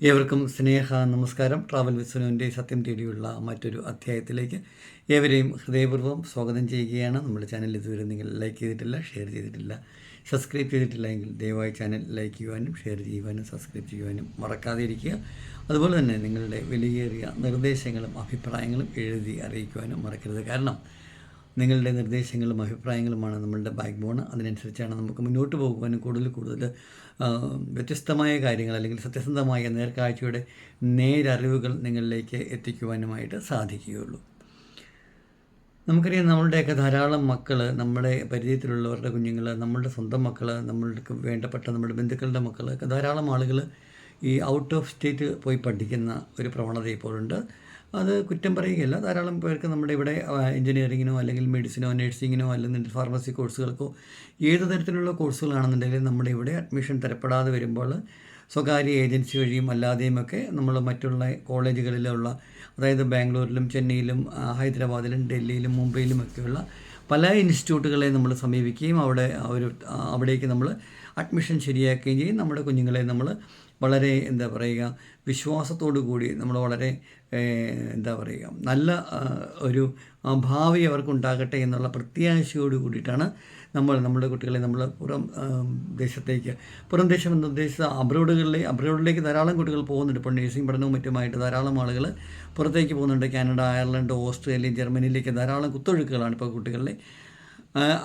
ഏവർക്കും സ്നേഹ നമസ്കാരം. ട്രാവൽ വിസ്വനുവിന്റെ സത്യം തേടിയുള്ള മറ്റൊരു അധ്യായത്തിലേക്ക് ഏവരെയും ഹൃദയപൂർവം സ്വാഗതം ചെയ്യുകയാണ്. നമ്മുടെ ചാനൽ ഇതുവരെ നിങ്ങൾ ലൈക്ക് ചെയ്തിട്ടില്ല ഷെയർ ചെയ്തിട്ടില്ല സബ്സ്ക്രൈബ് ചെയ്തിട്ടില്ല എങ്കിൽ ദയവായി ചാനൽ ലൈക്ക് ചെയ്യുവാനും ഷെയർ ചെയ്യുവാനും സബ്സ്ക്രൈബ് ചെയ്യുവാനും മറക്കാതെ ഇരിക്കുക അതുപോലെ തന്നെ നിങ്ങളുടെ വിലയേറിയ നിർദ്ദേശങ്ങളും അഭിപ്രായങ്ങളും എഴുതി അറിയിക്കുവാനും മറക്കരുത്. കാരണം നിങ്ങളുടെ നിർദ്ദേശങ്ങളും അഭിപ്രായങ്ങളുമാണ് നമ്മളുടെ ബാക്ക് ബോൺ അതിനനുസരിച്ചാണ് നമുക്ക് മുന്നോട്ട് പോകുവാനും കൂടുതൽ കൂടുതൽ വ്യത്യസ്തമായ കാര്യങ്ങൾ അല്ലെങ്കിൽ സത്യസന്ധമായ നേർക്കാഴ്ചയുടെ നേരറിവുകൾ നിങ്ങളിലേക്ക് എത്തിക്കുവാനുമായിട്ട് സാധിക്കുകയുള്ളൂ. നമുക്കറിയാം നമ്മളുടെയൊക്കെ ധാരാളം മക്കൾ നമ്മുടെ പരിചയത്തിലുള്ളവരുടെ കുഞ്ഞുങ്ങൾ നമ്മളുടെ സ്വന്തം മക്കൾ നമ്മൾക്ക് വേണ്ടപ്പെട്ട നമ്മുടെ ബന്ധുക്കളുടെ മക്കൾ ധാരാളം ആളുകൾ ഈ ഔട്ട് ഓഫ് സ്റ്റേറ്റ് പോയി പഠിക്കുന്ന ഒരു പ്രവണത ഇപ്പോഴുണ്ട് അത് കുറ്റം പറയുകയല്ല. ധാരാളം പേർക്ക് നമ്മുടെ ഇവിടെ എഞ്ചിനീയറിങ്ങിനോ അല്ലെങ്കിൽ മെഡിസിനോ നഴ്സിങ്ങിനോ അല്ലെങ്കിൽ ഫാർമസി കോഴ്സുകൾക്കോ ഏത് തരത്തിലുള്ള കോഴ്സുകളാണെന്നുണ്ടെങ്കിലും നമ്മുടെ ഇവിടെ അഡ്മിഷൻ തരപ്പെടാതെ വരുമ്പോൾ സ്വകാര്യ ഏജൻസി വഴിയും അല്ലാതെയുമൊക്കെ നമ്മൾ മറ്റുള്ള കോളേജുകളിലുള്ള അതായത് ബാംഗ്ലൂരിലും ചെന്നൈയിലും ഹൈദരാബാദിലും ഡൽഹിയിലും മുംബൈയിലും ഒക്കെയുള്ള പല ഇൻസ്റ്റിറ്റ്യൂട്ടുകളെ നമ്മൾ സമീപിക്കുകയും അവിടെ അവർ അവിടേക്ക് നമ്മൾ അഡ്മിഷൻ ശരിയാക്കുകയും ചെയ്യും. നമ്മുടെ കുഞ്ഞുങ്ങളെ നമ്മൾ വളരെ എന്താ പറയുക വിശ്വാസത്തോടു കൂടി നമ്മൾ വളരെ എന്താ പറയുക നല്ല ഒരു ഭാവി അവർക്കുണ്ടാകട്ടെ എന്നുള്ള പ്രത്യാശയോട് കൂടിയിട്ടാണ് നമ്മൾ നമ്മുടെ കുട്ടികളെ നമ്മൾ പുറം ദേശത്തേക്ക് പുറം ദേശം എന്ന് ഉദ്ദേശിച്ച അബ്രോഡുകളിലെ അബ്രോഡിലേക്ക് ധാരാളം കുട്ടികൾ പോകുന്നുണ്ട്. ഇപ്പോൾ നേഴ്സിംഗ് പഠനവും മറ്റുമായിട്ട് ധാരാളം ആളുകൾ പുറത്തേക്ക് പോകുന്നുണ്ട്. കാനഡ അയർലൻഡ് ഓസ്ട്രേലിയ ജർമ്മനിയിലേക്ക് ധാരാളം കുത്തൊഴുക്കുകളാണ് ഇപ്പോൾ കുട്ടികളിലെ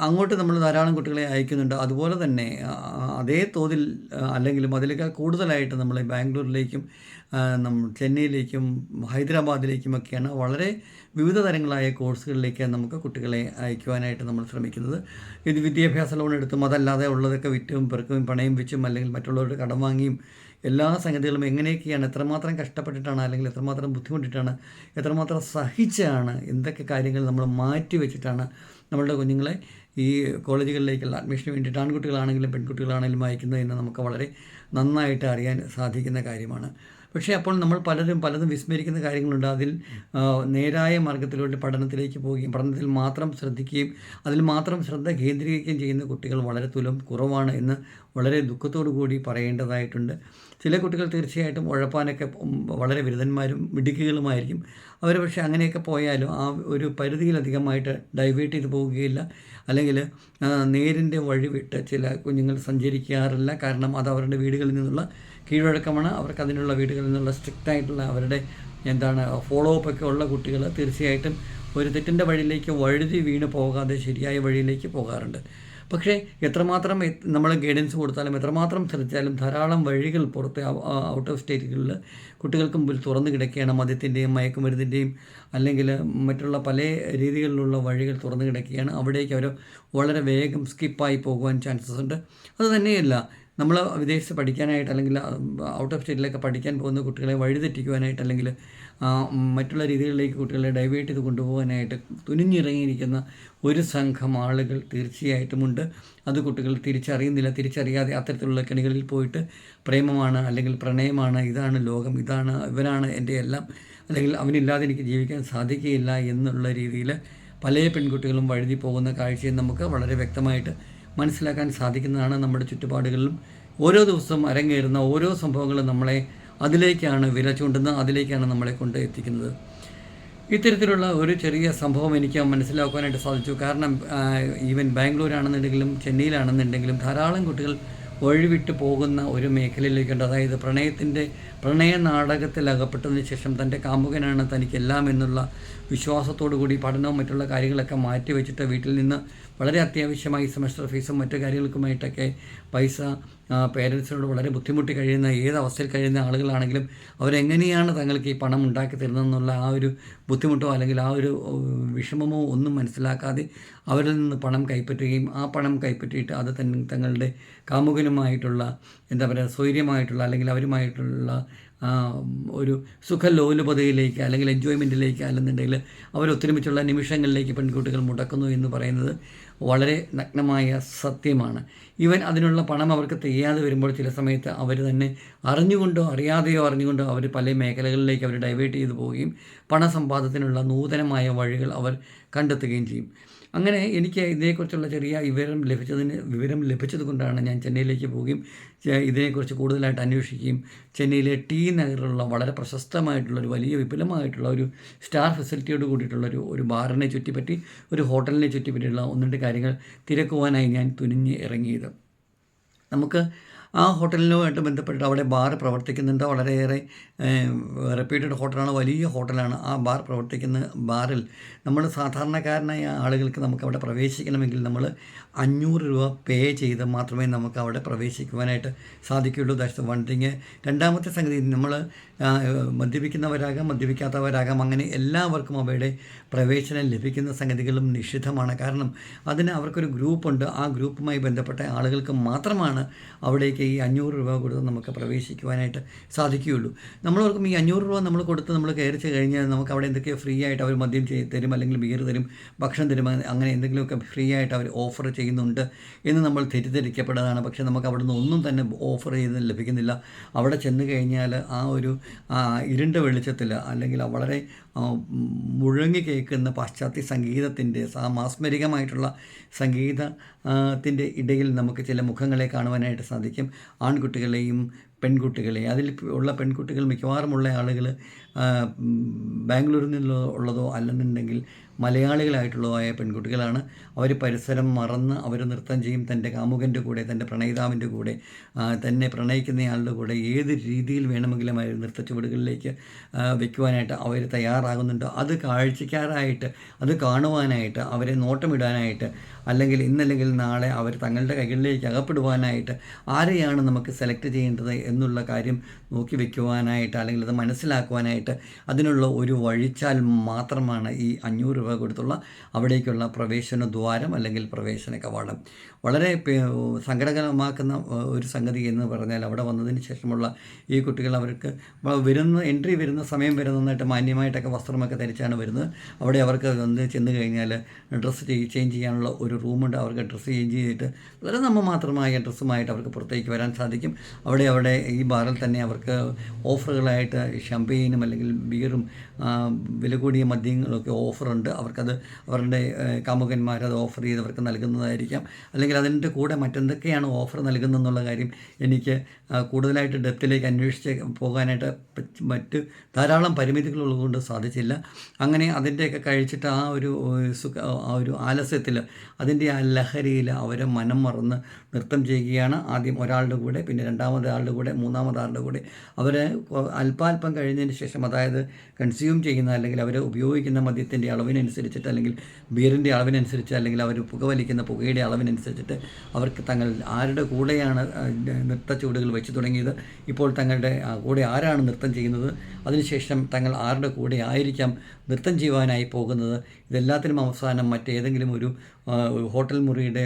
അങ്ങോട്ട് നമ്മൾ ധാരാളം കുട്ടികളെ അയക്കുന്നുണ്ട്. അതുപോലെ തന്നെ അതേ തോതിൽ അല്ലെങ്കിലും അതിലേക്കാൾ കൂടുതലായിട്ട് നമ്മൾ ബാംഗ്ലൂരിലേക്കും ചെന്നൈയിലേക്കും ഹൈദരാബാദിലേക്കുമൊക്കെയാണ് വളരെ വിവിധ തരങ്ങളായ കോഴ്സുകളിലേക്ക് നമുക്ക് കുട്ടികളെ അയക്കുവാനായിട്ട് നമ്മൾ ശ്രമിക്കുന്നത്. ഇത് വിദ്യാഭ്യാസ ലോൺ എടുത്തും അതല്ലാതെ ഉള്ളതൊക്കെ വിറ്റും പെറുക്കും പണയും വെച്ചും അല്ലെങ്കിൽ മറ്റുള്ളവരുടെ കടം വാങ്ങിയും എല്ലാ സംഗതികളും എങ്ങനെയൊക്കെയാണ് എത്രമാത്രം കഷ്ടപ്പെട്ടിട്ടാണ് അല്ലെങ്കിൽ എത്രമാത്രം ബുദ്ധിമുട്ടിട്ടാണ് എത്രമാത്രം സഹിച്ചാണ് എന്തൊക്കെ കാര്യങ്ങൾ നമ്മൾ മാറ്റി വെച്ചിട്ടാണ് നമ്മളുടെ കുഞ്ഞുങ്ങളെ ഈ കോളേജുകളിലേക്കുള്ള അഡ്മിഷന് വേണ്ടിയിട്ട് ആൺകുട്ടികളാണെങ്കിലും പെൺകുട്ടികളാണെങ്കിലും അയക്കുന്നത് എന്ന് നമുക്ക് വളരെ നന്നായിട്ട് അറിയാൻ സാധിക്കുന്ന കാര്യമാണ്. പക്ഷേ അപ്പോൾ നമ്മൾ പലരും പലതും വിസ്മരിക്കുന്ന കാര്യങ്ങളുണ്ട്. അതിൽ നേരായ മാർഗത്തിലൂടെ പഠനത്തിലേക്ക് പോവുകയും പഠനത്തിൽ മാത്രം ശ്രദ്ധിക്കുകയും അതിൽ മാത്രം ശ്രദ്ധ കേന്ദ്രീകരിക്കുകയും ചെയ്യുന്ന കുട്ടികൾ വളരെ തുലം കുറവാണ് എന്ന് വളരെ ദുഃഖത്തോടു കൂടി പറയേണ്ടതായിട്ടുണ്ട്. ചില കുട്ടികൾ തീർച്ചയായിട്ടും ഉഴപ്പാനൊക്കെ വളരെ വിരുദ്ധന്മാരും മിടുക്കുകളുമായിരിക്കും. അവർ പക്ഷേ അങ്ങനെയൊക്കെ പോയാലും ആ ഒരു പരിധിയിലധികമായിട്ട് ഡൈവേർട്ട് ചെയ്ത് പോവുകയില്ല. അല്ലെങ്കിൽ നേരിന്റെ വഴി വിട്ട് ചില കുഞ്ഞുങ്ങൾ സഞ്ചരിക്കാറില്ല. കാരണം അത് അവരുടെ വീടുകളിൽ നിന്നുള്ള കീഴ്വഴക്കമാണ് അവർക്ക് അതിനുള്ള വീടുകളിൽ നിന്നുള്ള സ്ട്രിക്റ്റ് ആയിട്ടുള്ള അവരുടെ എന്താണ് ഫോളോ അപ്പ് ഒക്കെ ഉള്ള കുട്ടികൾ തീർച്ചയായിട്ടും ഒരു തെറ്റിന്റെ വഴിയിലേക്ക് വഴുതി വീണ് പോകാതെ ശരിയായ വഴിയിലേക്ക് പോകാറുണ്ട്. പക്ഷേ എത്രമാത്രം നമ്മൾ ഗൈഡൻസ് കൊടുത്താലും എത്രമാത്രം ശ്രദ്ധിച്ചാലും ധാരാളം വഴികൾ പുറത്ത് ഔട്ട് ഓഫ് സ്റ്റേറ്റുകളിൽ കുട്ടികൾക്ക് മുമ്പിൽ തുറന്നു കിടക്കുകയാണ്. മദ്യത്തിന്റെയും മയക്കുമരുന്നിന്റെയും അല്ലെങ്കിൽ മറ്റുള്ള പല രീതികളിലുള്ള വഴികൾ തുറന്നു കിടക്കുകയാണ്. അവിടേക്ക് അവർ വളരെ വേഗം സ്കിപ്പായി പോകുവാൻ ചാൻസസ് ഉണ്ട്. അത് തന്നെയല്ല നമ്മൾ വിദേശത്ത് പഠിക്കാനായിട്ട് അല്ലെങ്കിൽ ഔട്ട് ഓഫ് സ്റ്റേറ്റിലൊക്കെ പഠിക്കാൻ പോകുന്ന കുട്ടികളെ വഴിതെറ്റിക്കുവാനായിട്ട് അല്ലെങ്കിൽ മറ്റുള്ള രീതികളിലേക്ക് കുട്ടികളെ ഡൈവേർട്ട് ചെയ്ത് കൊണ്ടുപോകാനായിട്ട് തുനിഞ്ഞിറങ്ങിയിരിക്കുന്ന ഒരു സംഘം ആളുകൾ തീർച്ചയായിട്ടുമുണ്ട് അത് കുട്ടികൾ തിരിച്ചറിയുന്നില്ല. തിരിച്ചറിയാതെ അത്തരത്തിലുള്ള കെണികളിൽ പോയിട്ട് പ്രേമമാണ് അല്ലെങ്കിൽ പ്രണയമാണ് ഇതാണ് ലോകം ഇതാണ് ഇവനാണ് എന്റെ എല്ലാം അല്ലെങ്കിൽ അവനില്ലാതെ എനിക്ക് ജീവിക്കാൻ സാധിക്കുകയില്ല എന്നുള്ള രീതിയിൽ പല പെൺകുട്ടികളും വഴുതി പോകുന്ന കാഴ്ചയും നമുക്ക് വളരെ വ്യക്തമായിട്ട് മനസ്സിലാക്കാൻ സാധിക്കുന്നതാണ് നമ്മുടെ ചുറ്റുപാടുകളിലും. ഓരോ ദിവസവും അരങ്ങേറുന്ന ഓരോ സംഭവങ്ങളും നമ്മളെ അതിലേക്കാണ് വില ചൂണ്ടുന്നത് അതിലേക്കാണ് നമ്മളെ കൊണ്ട് എത്തിക്കുന്നത്. ഇത്തരത്തിലുള്ള ഒരു ചെറിയ സംഭവം എനിക്ക് മനസ്സിലാക്കുവാനായിട്ട് സാധിച്ചു. കാരണം ഈവൻ ബാംഗ്ലൂരാണെന്നുണ്ടെങ്കിലും ചെന്നൈയിലാണെന്നുണ്ടെങ്കിലും ധാരാളം കുട്ടികൾ വഴിവിട്ട് പോകുന്ന ഒരു മേഖലയിലേക്കുണ്ട് അതായത് പ്രണയത്തിന്റെ പ്രണയ നാടകത്തിൽ അകപ്പെട്ടതിന് ശേഷം തന്റെ കാമുകനാണ് തനിക്കെല്ലാം എന്നുള്ള വിശ്വാസത്തോടു കൂടി പഠനവും മറ്റുള്ള കാര്യങ്ങളൊക്കെ മാറ്റി വെച്ചിട്ട് വീട്ടിൽ നിന്ന് വളരെ അത്യാവശ്യമായി സെമസ്റ്റർ ഫീസും മറ്റു കാര്യങ്ങൾക്കുമായിട്ടൊക്കെ പൈസ പേരൻസിനോട് വളരെ ബുദ്ധിമുട്ടി കഴിയുന്ന ഏത് അവസ്ഥയിൽ കഴിയുന്ന ആളുകളാണെങ്കിലും അവരെങ്ങനെയാണ് തങ്ങൾക്ക് ഈ പണം ഉണ്ടാക്കി തരുന്നതെന്നുള്ള ആ ഒരു ബുദ്ധിമുട്ടോ അല്ലെങ്കിൽ ആ ഒരു വിഷമമോ ഒന്നും മനസ്സിലാക്കാതെ അവരിൽ നിന്ന് പണം കൈപ്പറ്റുകയും ആ പണം കൈപ്പറ്റിയിട്ട് അത് തങ്ങളുടെ കാമുകനുമായിട്ടുള്ള എന്താ പറയുക സ്വൈര്യമായിട്ടുള്ള അല്ലെങ്കിൽ അവരുമായിട്ടുള്ള ഒരു സുഖലോലുപതയിലേക്ക് അല്ലെങ്കിൽ എൻജോയ്മെന്റിലേക്ക് അല്ലെന്നുണ്ടെങ്കിൽ അവരൊത്തൊരുമിച്ചുള്ള നിമിഷങ്ങളിലേക്ക് പെൺകുട്ടികൾ മുടക്കുന്നു എന്ന് പറയുന്നത് വളരെ നഗ്നമായ സത്യമാണ്. ഇവൻ അതിനുള്ള പണം അവർക്ക് തികയാതെ വരുമ്പോൾ ചില സമയത്ത് അവർ തന്നെ അറിഞ്ഞുകൊണ്ടോ അറിയാതെയോ അറിഞ്ഞുകൊണ്ടോ അവർ പല മേഖലകളിലേക്ക് അവർ ഡൈവേർട്ട് ചെയ്തു പോവുകയും പണസമ്പാദത്തിനുള്ള നൂതനമായ വഴികൾ അവർ കണ്ടെത്തുകയും ചെയ്യും. അങ്ങനെ എനിക്ക് ഇതിനെക്കുറിച്ചുള്ള ചെറിയ വിവരം ലഭിച്ചതിന് വിവരം ലഭിച്ചത് കൊണ്ടാണ് ഞാൻ ചെന്നൈയിലേക്ക് പോവുകയും ഇതിനെക്കുറിച്ച് കൂടുതലായിട്ട് അന്വേഷിക്കുകയും ചെന്നൈയിലെ ടി നഗറിലുള്ള വളരെ പ്രശസ്തമായിട്ടുള്ള ഒരു വലിയ വിപുലമായിട്ടുള്ള ഒരു സ്റ്റാർ ഫെസിലിറ്റിയോട് കൂടിയിട്ടുള്ള ഒരു ഒരു ബാറിനെ ചുറ്റിപ്പറ്റി ഒരു ഹോട്ടലിനെ ചുറ്റിപ്പറ്റിയുള്ള ഒന്ന് രണ്ട് കാര്യങ്ങൾ തിരക്കുവാനായി ഞാൻ തുനിഞ്ഞ് ഇറങ്ങിയത്. നമുക്ക് ആ ഹോട്ടലിനുമായിട്ട് ബന്ധപ്പെട്ടിട്ട് അവിടെ ബാർ പ്രവർത്തിക്കുന്നുണ്ട്. വളരെയേറെ റെപ്യൂട്ടഡ് ഹോട്ടലാണ് വലിയ ഹോട്ടലാണ് ആ ബാർ പ്രവർത്തിക്കുന്ന ബാറിൽ. നമ്മൾ സാധാരണക്കാരനായ ആളുകൾക്ക് നമുക്ക് അവിടെ പ്രവേശിക്കണമെങ്കിൽ നമ്മൾ അഞ്ഞൂറ് രൂപ പേ ചെയ്ത് മാത്രമേ നമുക്ക് അവിടെ പ്രവേശിക്കുവാനായിട്ട് സാധിക്കുകയുള്ളൂ. That's one thing. രണ്ടാമത്തെ സംഗതി നമ്മൾ മദ്യപിക്കുന്നവരാകാം മദ്യപിക്കാത്തവരാകാം അങ്ങനെ എല്ലാവർക്കും അവയുടെ പ്രവേശനം ലഭിക്കുന്ന സംഗതികളും നിഷിദ്ധമാണ്. കാരണം അതിന് അവർക്കൊരു ഗ്രൂപ്പുണ്ട്. ആ ഗ്രൂപ്പുമായി ബന്ധപ്പെട്ട ആളുകൾക്ക് മാത്രമാണ് അവിടേക്ക് ഈ അഞ്ഞൂറ് രൂപ കൊടുത്ത് നമുക്ക് പ്രവേശിക്കുവാനായിട്ട് സാധിക്കുകയുള്ളൂ. നമ്മളോർക്കും ഈ അഞ്ഞൂറ് രൂപ നമ്മൾ കൊടുത്ത് നമ്മൾ കയറിച്ച് കഴിഞ്ഞാൽ നമുക്ക് അവിടെ എന്തൊക്കെയോ ഫ്രീ ആയിട്ട് അവർ മദ്യം തരും അല്ലെങ്കിൽ ബിയർ തരും ഭക്ഷണം തരും അങ്ങനെ- എന്തെങ്കിലുമൊക്കെ ഫ്രീ ആയിട്ട് അവർ ഓഫർ ചെയ്യുന്നുണ്ട് എന്ന് നമ്മൾ തെറ്റിദ്ധരിക്കപ്പെടുന്നതാണ് പക്ഷേ നമുക്ക് അവിടെ ഒന്നും തന്നെ ഓഫർ ചെയ്ത് ലഭിക്കുന്നില്ല. അവിടെ ചെന്ന് കഴിഞ്ഞാൽ ആ ഒരു ഇരുണ്ട വെളിച്ചത്തിൽ അല്ലെങ്കിൽ വളരെ മുഴങ്ങി കേൾക്കുന്ന പാശ്ചാത്യ സംഗീതത്തിന്റെ സാമാസ്മരികമായിട്ടുള്ള മാസ്മരികമായിട്ടുള്ള സംഗീത ഇടയിൽ നമുക്ക് ചില മുഖങ്ങളെ കാണുവാനായിട്ട് സാധിക്കും. ആൺകുട്ടികളെയും പെൺകുട്ടികളെ അതിൽ ഉള്ള പെൺകുട്ടികൾ മിക്കവാറുമുള്ള ആളുകൾ ബാംഗ്ലൂരിൽ നിന്നുള്ള ഉള്ളതോ അല്ലെന്നുണ്ടെങ്കിൽ മലയാളികളായിട്ടുള്ളതോ മലയാളികളായിട്ടുള്ളതായ പെൺകുട്ടികളാണ്. അവർ പരിസരം മറന്ന് അവർ നൃത്തം ചെയ്യും. തന്റെ കാമുകന്റെ കൂടെ തന്റെ പ്രണയിതാവിന്റെ കൂടെ തന്നെ പ്രണയിക്കുന്നയാളുടെ കൂടെ ഏത് രീതിയിൽ വേണമെങ്കിലും അവർ നൃത്ത ചുവടുകളിലേക്ക് വെക്കുവാനായിട്ട് അവർ തയ്യാറാകുന്നുണ്ട്? അത് കാഴ്ചക്കാരായിട്ട് അത് കാണുവാനായിട്ട് അവരെ നോട്ടമിടാനായിട്ട് അല്ലെങ്കിൽ ഇന്നല്ലെങ്കിൽ നാളെ അവർ തങ്ങളുടെ കൈകളിലേക്ക് അകപ്പെടുവാനായിട്ട് ആരെയാണ് നമുക്ക് സെലക്ട് ചെയ്യേണ്ടത് എന്നുള്ള കാര്യം നോക്കി വെക്കുവാനായിട്ട് അല്ലെങ്കിൽ അത് മനസ്സിലാക്കുവാനായിട്ട് അതിനുള്ള ഒരു വഴിച്ചാൽ മാത്രമാണ് ഈ അഞ്ഞൂറ് രൂപ കൊടുത്തുള്ള അവിടേക്കുള്ള പ്രവേശന ദ്വാരം അല്ലെങ്കിൽ പ്രവേശന കവാടം. വളരെ സങ്കടകരമാക്കുന്ന ഒരു സംഗതി എന്ന് പറഞ്ഞാൽ അവിടെ വന്നതിന് ശേഷമുള്ള ഈ കുട്ടികൾ അവർക്ക് വരുന്ന എൻട്രി വരുന്ന സമയം വരെ നന്നായിട്ട് മാന്യമായിട്ടൊക്കെ വസ്ത്രമൊക്കെ ധരിച്ചാണ് വരുന്നത്. അവിടെ അവർക്ക് വന്ന് ചെന്ന് കഴിഞ്ഞാൽ ഡ്രസ്സ് ചേഞ്ച് ചെയ്യാനുള്ള ഒരു റൂമുണ്ട്. അവർക്ക് ഡ്രസ്സ് ചേഞ്ച് ചെയ്തിട്ട് വളരെ നമ്മൾ മാത്രമായ ഡ്രസ്സുമായിട്ട് അവർക്ക് പുറത്തേക്ക് വരാൻ സാധിക്കും. അവിടെ അവിടെ ഈ ബാറിൽ തന്നെ അവർക്ക് ഓഫറുകളായിട്ട് ഷംപെയിനും അല്ലെങ്കിൽ ബിയറും ആ, വില കൂടിയ മദ്യങ്ങളൊക്കെ ഓഫറുണ്ട്. അവർക്കത് അവരുടെ കാമുകന്മാരത് ഓഫർ ചെയ്ത് അവർക്ക് നൽകുന്നതായിരിക്കാം. അല്ലെങ്കിൽ അതിന്റെ കൂടെ മറ്റെന്തൊക്കെയാണ് ഓഫർ നൽകുന്നതെന്നുള്ള കാര്യം എനിക്ക് കൂടുതലായിട്ട് ഡെപ്തിലേക്ക് അന്വേഷിച്ച് പോകാനായിട്ട് മറ്റ് ധാരാളം പരിമിതികളുള്ളതുകൊണ്ട് സാധിച്ചില്ല. അങ്ങനെ അതിന്റെയൊക്കെ കഴിച്ചിട്ട് ആ ഒരു സുഖ ആ ഒരു ആലസ്യത്തിൽ അതിന്റെ ആ ലഹരിയിൽ അവരെ മനം മറന്ന് നൃത്തം ചെയ്യുകയാണ് ആദ്യം ഒരാളുടെ കൂടെ പിന്നെ രണ്ടാമത് ആളുടെ കൂടെ മൂന്നാമത് ആളുടെ കൂടെ. അവരെ അല്പാൽപ്പം കഴിഞ്ഞതിന് ശേഷം അതായത് കൺസ്യൂം ചെയ്യുന്ന അല്ലെങ്കിൽ അവർ ഉപയോഗിക്കുന്ന മദ്യത്തിന്റെ അളവിനനുസരിച്ചിട്ട് അല്ലെങ്കിൽ ബിയറിന്റെ അളവിനനുസരിച്ച് അല്ലെങ്കിൽ അവർ പുകവലിക്കുന്ന പുകയുടെ അളവിനനുസരിച്ചിട്ട് അവർക്ക് തങ്ങൾ ആരുടെ കൂടെയാണ് നൃത്ത ചുവടുകൾ വെച്ച് തുടങ്ങിയത് ഇപ്പോൾ തങ്ങളുടെ കൂടെ ആരാണ് നൃത്തം ചെയ്യുന്നത് അതിനുശേഷം തങ്ങൾ ആരുടെ കൂടെ ആയിരിക്കാം നൃത്തം ചെയ്യുവാനായി പോകുന്നത് ഇതെല്ലാത്തിനും അവസാനം മറ്റേതെങ്കിലും ഒരു ഹോട്ടൽ മുറിയുടെ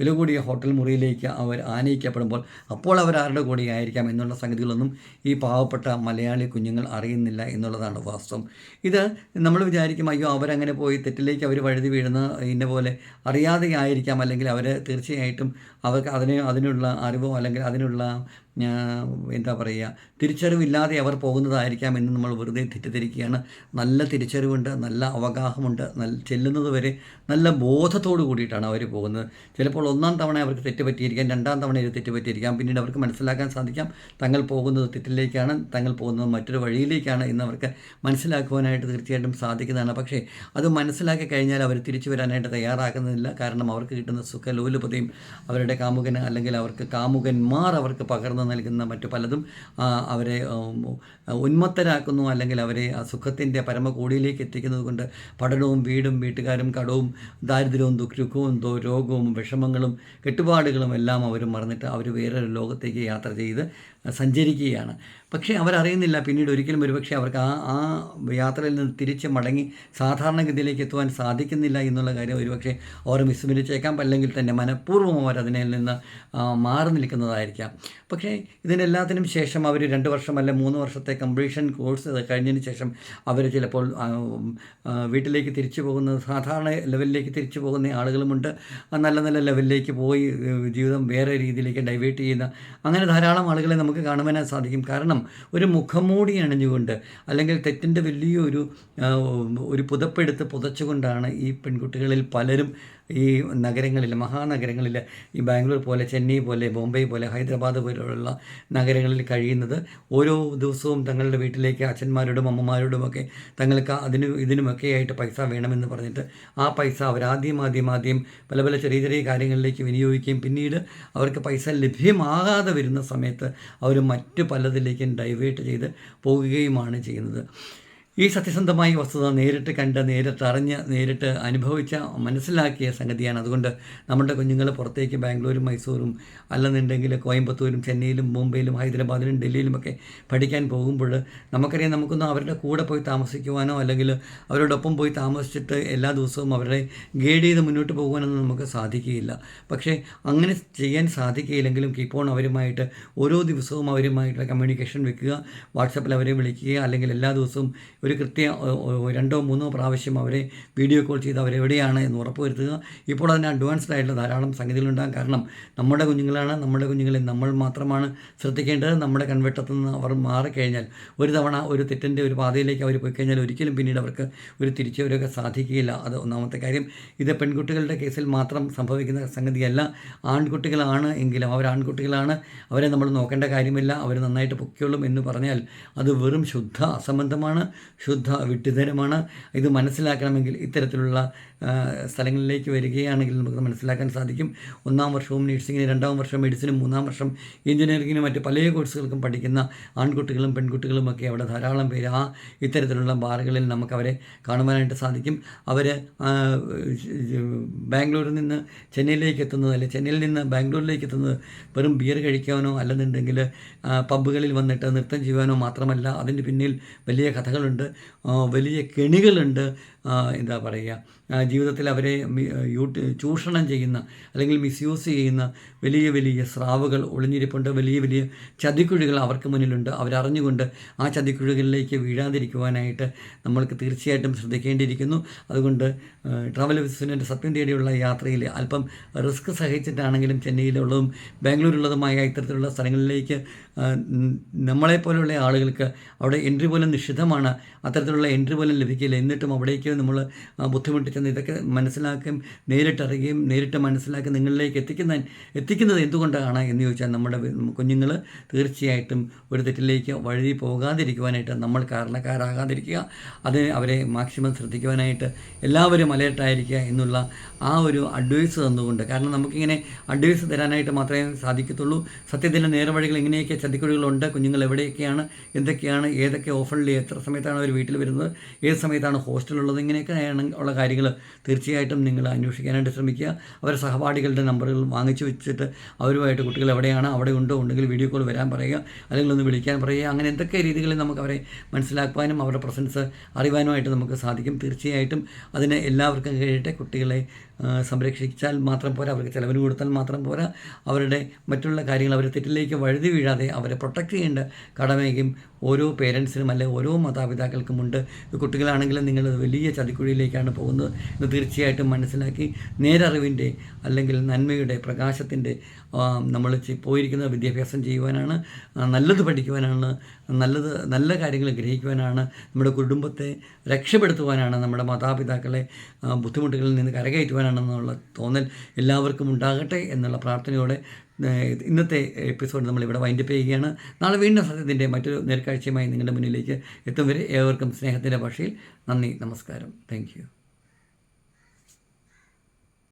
വില കൂടിയ ഹോട്ടൽ മുറിയിലേക്ക് അവർ ആനയിക്കപ്പെടുമ്പോൾ അപ്പോൾ അവർ ആരുടെ കൂടെ ആയിരിക്കാം എന്നുള്ള സംഗതികളൊന്നും ഈ പാവപ്പെട്ട മലയാളി കുഞ്ഞുങ്ങൾ അറിയുന്നില്ല എന്നുള്ളതാണ് വാസ്തവം. ഇത് നമ്മൾ വിചാരിക്കും അയ്യോ അവരങ്ങനെ പോയി തെറ്റിലേക്ക് അവർ വഴുതി വീഴുന്ന ഇന്ന പോലെ അറിയാതെ ആയിരിക്കാം അല്ലെങ്കിൽ അവർ തീർച്ചയായിട്ടും അവർക്ക് അതിന് അതിനുള്ള അറിവോ അല്ലെങ്കിൽ അതിനുള്ള എന്താ പറയുക തിരിച്ചറിവില്ലാതെ അവർ പോകുന്നതായിരിക്കാം എന്ന് നമ്മൾ വെറുതെ തെറ്റിദ്ധരിക്കുകയാണ്. നല്ല തിരിച്ചറിവുണ്ട് നല്ല അവഗാഹമുണ്ട് നല്ല ചെല്ലുന്നത് വരെ നല്ല ബോധത്തോടു കൂടിയിട്ടാണ് അവർ പോകുന്നത്. ചിലപ്പോൾ ഒന്നാം തവണ അവർക്ക് തെറ്റ് പറ്റിയിരിക്കാം രണ്ടാം തവണ ഇത് തെറ്റ് പറ്റിയിരിക്കാം പിന്നീട് അവർക്ക് മനസ്സിലാക്കാൻ സാധിക്കാം. തങ്ങൾ പോകുന്നത് തെറ്റിലേക്കാണ് തങ്ങൾ പോകുന്നത് മറ്റൊരു വഴിയിലേക്കാണ് എന്ന് അവർക്ക് മനസ്സിലാക്കുവാനായിട്ട് തീർച്ചയായിട്ടും സാധിക്കുന്നതാണ്. പക്ഷേ അത് മനസ്സിലാക്കി കഴിഞ്ഞാൽ അവർ തിരിച്ചു വരാനായിട്ട് തയ്യാറാക്കുന്നില്ല കാരണം അവർക്ക് കിട്ടുന്ന സുഖലോലുപതയും അവരുടെ കാമുകന് അല്ലെങ്കിൽ അവർക്ക് കാമുകന്മാർ അവർക്ക് പകർന്നു നൽകുന്ന മറ്റു പലതും അവരെ ഉന്മത്തരാക്കുന്നു അല്ലെങ്കിൽ അവരെ സുഖത്തിന്റെ പരമകോടിയിലേക്ക് എത്തിക്കുന്നത് കൊണ്ട് പഠനവും വീടും വീട്ടുകാരും കടവും ദാരിദ്ര്യവും ദുഃഖവും രോഗവും വിഷമങ്ങളും കെട്ടുപാടുകളും എല്ലാം അവർ മറന്നിട്ട് അവർ വേറൊരു ലോകത്തേക്ക് യാത്ര ചെയ്ത് സഞ്ചരിക്കുകയാണ്. പക്ഷേ അവരറിയുന്നില്ല പിന്നീട് ഒരിക്കലും ഒരുപക്ഷെ അവർക്ക് ആ ആ യാത്രയിൽ നിന്ന് തിരിച്ച് മടങ്ങി സാധാരണഗതിയിലേക്ക് എത്തുവാൻ സാധിക്കുന്നില്ല എന്നുള്ള കാര്യം ഒരുപക്ഷെ അവർ വിസ്മരിച്ചേക്കാം. അല്ലെങ്കിൽ തന്നെ മനഃപൂർവം അവർ അതിനെ നിന്ന് മാറി നിൽക്കുന്നതായിരിക്കാം. പക്ഷേ ഇതിനെല്ലാത്തിനും ശേഷം അവർ രണ്ട് വർഷം അല്ലെ മൂന്ന് വർഷത്തെ കംപ്ലീഷൻ കോഴ്സ് കഴിഞ്ഞതിന് ശേഷം അവർ ചിലപ്പോൾ വീട്ടിലേക്ക് തിരിച്ചു പോകുന്ന സാധാരണ ലെവലിലേക്ക് തിരിച്ചു പോകുന്ന ആളുകളുമുണ്ട്. നല്ല നല്ല ലെവലിലേക്ക് പോയി ജീവിതം വേറെ രീതിയിലേക്ക് ഡൈവേർട്ട് ചെയ്യുന്ന അങ്ങനെ ധാരാളം ആളുകളെ നമുക്ക് കാണുവാനായി സാധിക്കും. കാരണം ഒരു മുഖംമൂടി അണിഞ്ഞുകൊണ്ട് അല്ലെങ്കിൽ തെറ്റിന്റെ വലിയൊരു ഒരു പുതപ്പെടുത്ത് പുതച്ചുകൊണ്ടാണ് ഈ പെൺകുട്ടികളിൽ പലരും ഈ നഗരങ്ങളിൽ മഹാനഗരങ്ങളിൽ ഈ ബാംഗ്ലൂർ പോലെ ചെന്നൈ പോലെ ബോംബെ പോലെ ഹൈദരാബാദ് പോലെയുള്ള നഗരങ്ങളിൽ കഴിയുന്നത് ഓരോ ദിവസവും തങ്ങളുടെ വീട്ടിലേക്ക് അച്ഛന്മാരോടും അമ്മമാരോടുമൊക്കെ തങ്ങൾക്ക് അതിന് ഇതിനുമൊക്കെ ആയിട്ട് പൈസ വേണമെന്ന് പറഞ്ഞിട്ട് ആ പൈസ അവരാദ്യം ആദ്യം ആദ്യം പല പല ചെറിയ ചെറിയ കാര്യങ്ങളിലേക്ക് വിനിയോഗിക്കുകയും പിന്നീട് അവർക്ക് പൈസ ലഭ്യമാകാതെ വരുന്ന സമയത്ത് അവർ മറ്റു പലതിലേക്കും ഡൈവേർട്ട് ചെയ്ത് പോകുകയുമാണ് ചെയ്യുന്നത്. ഈ സത്യസന്ധമായ വസ്തുത നേരിട്ട് കണ്ട് നേരിട്ട് അറിഞ്ഞ് നേരിട്ട് അനുഭവിച്ച മനസ്സിലാക്കിയ സംഗതിയാണ്. അതുകൊണ്ട് നമ്മുടെ കുഞ്ഞുങ്ങൾ പുറത്തേക്ക് ബാംഗ്ലൂരും മൈസൂരും അല്ലെന്നുണ്ടെങ്കിൽ കോയമ്പത്തൂരും ചെന്നൈയിലും മുംബൈയിലും ഹൈദരാബാദിലും ഡൽഹിയിലുമൊക്കെ പഠിക്കാൻ പോകുമ്പോൾ നമുക്കറിയാം നമുക്കൊന്നും അവരുടെ കൂടെ പോയി താമസിക്കുവാനോ അല്ലെങ്കിൽ അവരോടൊപ്പം പോയി താമസിച്ചിട്ട് എല്ലാ ദിവസവും അവരെ ഗൈഡ് ചെയ്ത് മുന്നോട്ട് പോകുവാനൊന്നും നമുക്ക് സാധിക്കുകയില്ല. പക്ഷേ അങ്ങനെ ചെയ്യാൻ സാധിക്കുകയില്ലെങ്കിലും കീപ്പ് ഓൺ അവരുമായിട്ട് ഓരോ ദിവസവും അവരുമായിട്ടുള്ള കമ്മ്യൂണിക്കേഷൻ വെക്കുക വാട്സപ്പിൽ അവരെ വിളിക്കുക അല്ലെങ്കിൽ എല്ലാ ദിവസവും ഒരു കൃത്യ രണ്ടോ മൂന്നോ പ്രാവശ്യം അവരെ വീഡിയോ കോൾ ചെയ്ത് അവരെവിടെയാണ് എന്ന് ഉറപ്പുവരുത്തുക. ഇപ്പോൾ അതിന് അഡ്വാൻസ്ഡ് ആയിട്ടുള്ള ധാരാളം സംഗതികളുണ്ടാകും. കാരണം നമ്മുടെ കുഞ്ഞുങ്ങളാണ് നമ്മുടെ കുഞ്ഞുങ്ങളെ നമ്മൾ മാത്രമാണ് ശ്രദ്ധിക്കേണ്ടത്. നമ്മുടെ കൺവെട്ടത്തു നിന്ന് അവർ മാറിക്കഴിഞ്ഞാൽ ഒരു തവണ ഒരു തെറ്റിന്റെ ഒരു പാതയിലേക്ക് അവർ പോയി കഴിഞ്ഞാൽ ഒരിക്കലും പിന്നീട് അവർക്ക് ഒരു തിരിച്ചുവരൊക്കെ സാധിക്കുകയില്ല. അത് ഒന്നാമത്തെ കാര്യം. ഇത് പെൺകുട്ടികളുടെ കേസിൽ മാത്രം സംഭവിക്കുന്ന സംഗതിയല്ല. ആൺകുട്ടികളാണ് എങ്കിലും അവർ ആൺകുട്ടികളാണ്. അവരെ നമ്മൾ നോക്കേണ്ട കാര്യമില്ല. അവർ നന്നായിട്ട് പൊക്കിയോളും എന്ന് പറഞ്ഞാൽ അത് വെറും ശുദ്ധ അസംബന്ധമാണ്. ശുദ്ധ വിഡ്ഢിതരമാണ് ഇത് മനസ്സിലാക്കണമെങ്കിൽ ഇത്തരത്തിലുള്ള സ്ഥലങ്ങളിലേക്ക് വരികയാണെങ്കിൽ നമുക്ക് മനസ്സിലാക്കാൻ സാധിക്കും. ഒന്നാം വർഷവും നഴ്സിങ്ങിന് രണ്ടാം വർഷം മെഡിസിനും മൂന്നാം വർഷം എഞ്ചിനീയറിങ്ങിനും മറ്റ് പല കോഴ്സുകൾക്കും പഠിക്കുന്ന ആൺകുട്ടികളും പെൺകുട്ടികളും ഒക്കെ അവിടെ ധാരാളം പേര് ആ ഇത്തരത്തിലുള്ള ബാറുകളിൽ നമുക്ക് അവരെ കാണുവാനായിട്ട് സാധിക്കും. അവർ ബാംഗ്ലൂരിൽ നിന്ന് ചെന്നൈയിലേക്ക് എത്തുന്നത് അല്ലെങ്കിൽ ചെന്നൈയിൽ നിന്ന് ബാംഗ്ലൂരിലേക്ക് എത്തുന്നത് വെറും ബിയർ കഴിക്കാനോ അല്ലെന്നുണ്ടെങ്കിൽ പബ്ബുകളിൽ വന്നിട്ട് നൃത്തം ചെയ്യാനോ മാത്രമല്ല അതിന്റെ പിന്നിൽ വലിയ കഥകളുണ്ട്. വലിയ കെണികളുണ്ട്. എന്താ പറയുക ജീവിതത്തിൽ അവരെ ചൂഷണം ചെയ്യുന്ന അല്ലെങ്കിൽ മിസ്യൂസ് ചെയ്യുന്ന വലിയ വലിയ സ്രാവുകൾ ഒളിഞ്ഞിരിപ്പുണ്ട്. വലിയ വലിയ ചതിക്കുഴികൾ അവർക്ക് മുന്നിലുണ്ട്. അവരറിഞ്ഞുകൊണ്ട് ആ ചതിക്കുഴികളിലേക്ക് വീഴാതിരിക്കുവാനായിട്ട് നമ്മൾക്ക് തീർച്ചയായിട്ടും ശ്രദ്ധിക്കേണ്ടിയിരിക്കുന്നു. അതുകൊണ്ട് ട്രാവൽ ബിസിനന്റെ സത്യം തേടിയുള്ള യാത്രയിൽ അല്പം റിസ്ക് സഹിച്ചിട്ടാണെങ്കിലും ചെന്നൈയിലുള്ളതും ബാംഗ്ലൂരുള്ളതുമായ ഇത്തരത്തിലുള്ള സ്ഥലങ്ങളിലേക്ക് നമ്മളെപ്പോലുള്ള ആളുകൾക്ക് അവിടെ എൻട്രി പോലും നിഷിദ്ധമാണ്. അത്തരത്തിലുള്ള എൻട്രി പോലും ലഭിക്കില്ല. എന്നിട്ടും അവിടേക്ക് നമ്മൾ ബുദ്ധിമുട്ടി ഇതൊക്കെ മനസ്സിലാക്കുകയും നേരിട്ടറിയുകയും നേരിട്ട് മനസ്സിലാക്കി നിങ്ങളിലേക്ക് എത്തിക്കുന്ന എത്തിക്കുന്നത് എന്തുകൊണ്ടാണ് എന്ന് ചോദിച്ചാൽ നമ്മുടെ കുഞ്ഞുങ്ങൾ തീർച്ചയായിട്ടും ഒരു തെറ്റിലേക്ക് വഴി പോകാതിരിക്കുവാനായിട്ട് നമ്മൾ കാരണക്കാരാകാതിരിക്കുക. അത് അവരെ മാക്സിമം ശ്രദ്ധിക്കുവാനായിട്ട് എല്ലാവരും അലേർട്ടായിരിക്കുക എന്നുള്ള ആ ഒരു അഡ്വൈസ് തന്നുകൊണ്ട്. കാരണം നമുക്കിങ്ങനെ അഡ്വൈസ് തരാനായിട്ട് മാത്രമേ സാധിക്കത്തുള്ളൂ. സത്യത്തിന്റെ നേർവഴികൾ ഇങ്ങനെയൊക്കെ ചതിക്കുഴികളുണ്ട്. കുഞ്ഞുങ്ങൾ എവിടെയൊക്കെയാണ്? എന്തൊക്കെയാണ്? ഏതൊക്കെ ഓഫറിൽ എത്ര സമയത്താണ് അവർ വീട്ടിൽ വരുന്നത്? ഏത് സമയത്താണ് ഹോസ്റ്റലുള്ളത്? ഇങ്ങനെയൊക്കെ ആണ് ഉള്ള കാര്യങ്ങൾ. തീർച്ചയായിട്ടും നിങ്ങൾ അന്വേഷിക്കാനായിട്ട് ശ്രമിക്കുക. അവരെ സഹപാഠികളുടെ നമ്പറുകൾ വാങ്ങിച്ചു വെച്ചിട്ട് അവരുമായിട്ട് കുട്ടികൾ എവിടെയാണ് അവിടെ ഉണ്ടോ ഉണ്ടെങ്കിൽ വീഡിയോ കോൾ വരാൻ പറയുക. അല്ലെങ്കിൽ ഒന്ന് വിളിക്കാൻ പറയുക. അങ്ങനെ എന്തൊക്കെ രീതികളിൽ നമുക്ക് അവരെ മനസ്സിലാക്കുവാനും അവരുടെ പ്രസൻസ് അറിയുവാനുമായിട്ട് നമുക്ക് സാധിക്കും. തീർച്ചയായിട്ടും അതിന് എല്ലാവർക്കും കഴിയട്ടെ കുട്ടികളെ. സംരക്ഷിച്ചാൽ മാത്രം പോരാ അവർക്ക് ചിലവിന് കൊടുത്താൽ മാത്രം പോരാ. അവരുടെ മറ്റുള്ള കാര്യങ്ങൾ അവർ തെറ്റിലേക്ക് വഴുതി വീഴാതെ അവരെ പ്രൊട്ടക്റ്റ് ചെയ്യേണ്ട കടമയും ഓരോ പേരൻസിനും അല്ലെ ഓരോ മാതാപിതാക്കൾക്കുമുണ്ട് കുട്ടികളാണെങ്കിലും നിങ്ങൾ വലിയ ചതിക്കുഴിയിലേക്കാണ് പോകുന്നത് എന്ന് തീർച്ചയായിട്ടും മനസ്സിലാക്കി നേരറിവിന്റെ അല്ലെങ്കിൽ നന്മയുടെ പ്രകാശത്തിന്റെ നമ്മൾ പോയിരിക്കുന്നത് പോയിരിക്കുന്ന വിദ്യാഭ്യാസം ചെയ്യുവാനാണ് നല്ലത് പഠിക്കുവാനാണ് നല്ലത് നല്ല കാര്യങ്ങൾ ഗ്രഹിക്കുവാനാണ് നമ്മുടെ കുടുംബത്തെ രക്ഷപ്പെടുത്തുവാനാണ് നമ്മുടെ മാതാപിതാക്കളെ ബുദ്ധിമുട്ടുകളിൽ നിന്ന് കരകയറ്റുവാനാണെന്നുള്ള തോന്നൽ എല്ലാവർക്കും ഉണ്ടാകട്ടെ എന്നുള്ള പ്രാർത്ഥനയോടെ ഇന്നത്തെ എപ്പിസോഡ് നമ്മൾ ഇവിടെ വൈൻഡപ്പ് ചെയ്യുകയാണ്. നാളെ വീണ്ടും സത്യത്തിന്റെ മറ്റൊരു നേർക്കാഴ്ചയുമായി നിങ്ങളുടെ മുന്നിലേക്ക് എത്തും വരെ ഏവർക്കും സ്നേഹത്തിന്റെ ഭാഷയിൽ നന്ദി നമസ്കാരം. താങ്ക്